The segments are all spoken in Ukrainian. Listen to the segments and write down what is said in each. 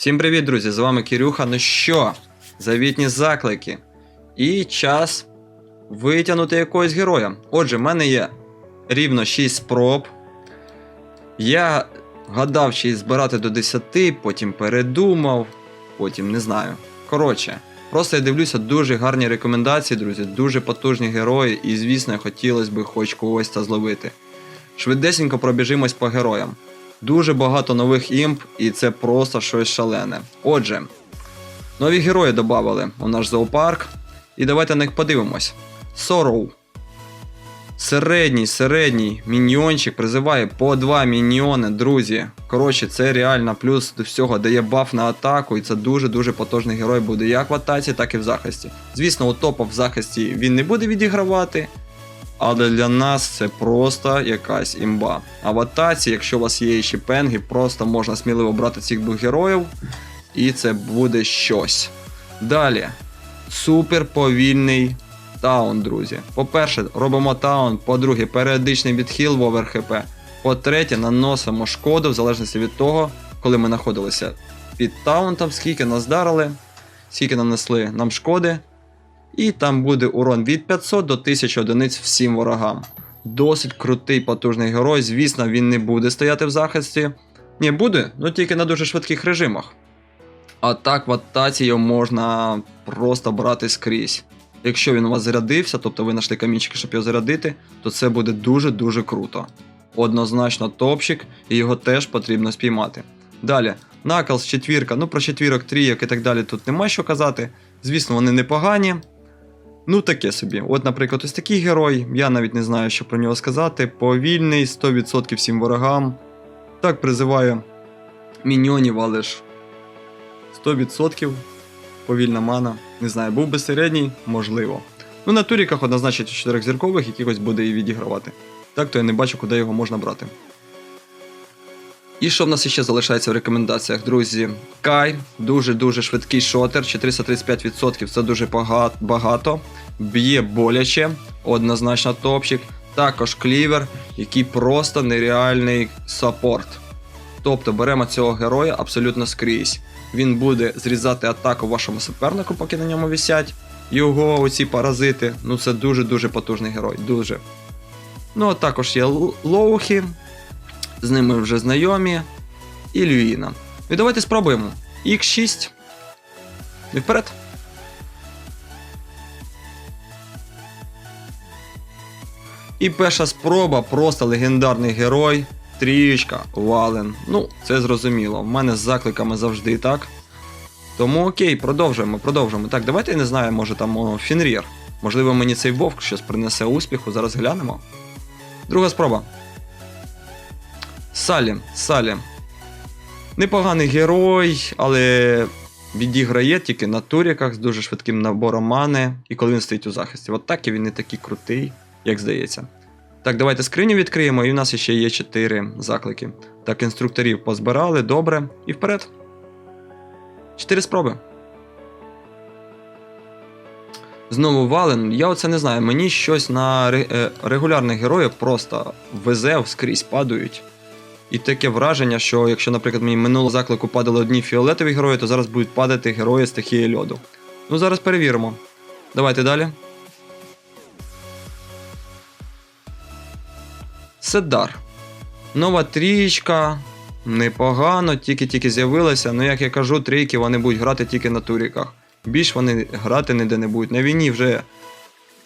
Всім привіт, друзі! З вами Кирюха. Ну що, завітні заклики. І час витягнути якогось героя. Отже, в мене є рівно 6 спроб. Я гадав, чи збирати до 10, потім передумав, потім не знаю. Коротше, просто я дивлюся дуже гарні рекомендації, друзі, дуже потужні герої, і, звісно, хотілося б хоч когось та зловити. Швидесенько пробіжимось по героям. Дуже багато нових імп, і це просто щось шалене. Отже, нові герої додали у наш зоопарк. І давайте на них подивимось. Сороу. Середній, середній міньйончик призиває по 2 міньйони, друзі. Коротше, це реально плюс до всього дає баф на атаку, і це дуже-дуже потужний герой буде як в атаці, так і в захисті. Звісно, у топа в захисті він не буде відігравати, але для нас це просто якась імба. А в атаці, якщо у вас є ще пенги, просто можна сміливо брати цих двох героїв, і це буде щось. Далі. Супер повільний таун, друзі. По-перше, робимо таун, по-друге, періодичний відхил в овер ХП. По-третє, наносимо шкоду в залежності від того, коли ми знаходилися під таунтом, скільки нас дарили, скільки нанесли нам шкоди. І там буде урон від 500 до 1000 одиниць всім ворогам. Досить крутий потужний герой. Звісно, він не буде стояти в захисті. Ні, буде, ну тільки на дуже швидких режимах. А так в атаці його можна просто брати скрізь. Якщо він у вас зарядився, тобто ви знайшли камінчики, щоб його зарядити, то це буде дуже-дуже круто. Однозначно топчик, і його теж потрібно спіймати. Далі, Наклз, четвірка, ну про четвірок, трійок і так далі тут нема що казати. Звісно, вони непогані. Ну, таке собі. От, наприклад, ось такий герой, я навіть не знаю, що про нього сказати. Повільний, 100% всім ворогам. Так призиваю міньйонів, але ж 100% повільна мана. Не знаю, був би середній, можливо. Ну, на туріках однозначно 4 зіркових якихось буде і відігравати. Так то я не бачу, куди його можна брати. І що в нас ще залишається в рекомендаціях, друзі? Кай, дуже-дуже швидкий шотер, 435% це дуже багато. Б'є боляче, однозначно топчик. Також клівер, який просто нереальний саппорт. Тобто беремо цього героя абсолютно скрізь. Він буде зрізати атаку вашому супернику, поки на ньому висять. Його оці паразити, ну це дуже-дуже потужний герой. Дуже. Ну, а також є Л- Лоухі, з ними вже знайомі. І Люїна. І давайте спробуємо. Х6. І вперед. І перша спроба просто легендарний герой. Трієчка, Вален. Ну, це зрозуміло. В мене з закликами завжди так. Тому окей, продовжуємо, продовжуємо. Так, давайте я не знаю, може там о, Фінрір. Можливо, мені цей вовк щось принесе успіху, зараз глянемо. Друга спроба. Салі, Салі. Непоганий герой, але відіграє тільки на туріках з дуже швидким набором мани, і коли він стоїть у захисті. От так і він не такий крутий, як здається. Так, давайте скриню відкриємо, і в нас ще є 4 заклики. Так, інструкторів позбирали, добре. І вперед. 4 спроби. Знову вален. Я оце не знаю. Мені щось на е, регулярних героїв просто везе скрізь падають. І таке враження, що якщо, наприклад, мені минулого заклику падали одні фіолетові герої, то зараз будуть падати герої стихії льоду. Ну, зараз перевіримо. Давайте далі. Седар. Нова трієчка. Непогано, тільки-тільки з'явилася. Ну, як я кажу, трійки вони будуть грати тільки на туріках. Більш вони грати ніде не будуть. На війні вже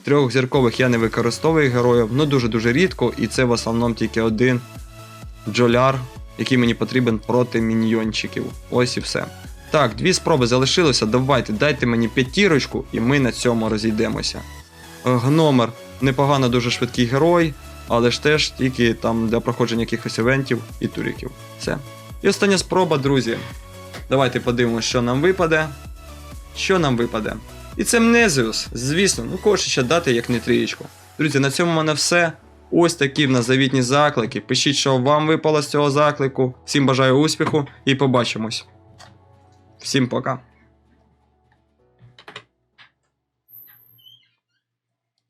трьох зіркових я не використовую героїв, ну дуже-дуже рідко, і це в основному тільки один джоляр, який мені потрібен проти міньйончиків. Ось і все. Так, дві спроби залишилося. Давайте, дайте мені п'ятірочку, і ми на цьому розійдемося. Е, Гномер непогано дуже швидкий герой, але ж теж тільки там для проходження якихось івентів і туріків. Все. І остання спроба, друзі. Давайте подивимося, що нам випаде. Що нам випаде? І це Мнезіус, звісно, ну кого ще дати, як не трієчку. Друзі, на цьому в мене все. Ось такі в нас завітні заклики. Пишіть, що вам випало з цього заклику. Всім бажаю успіху і побачимось. Всім пока.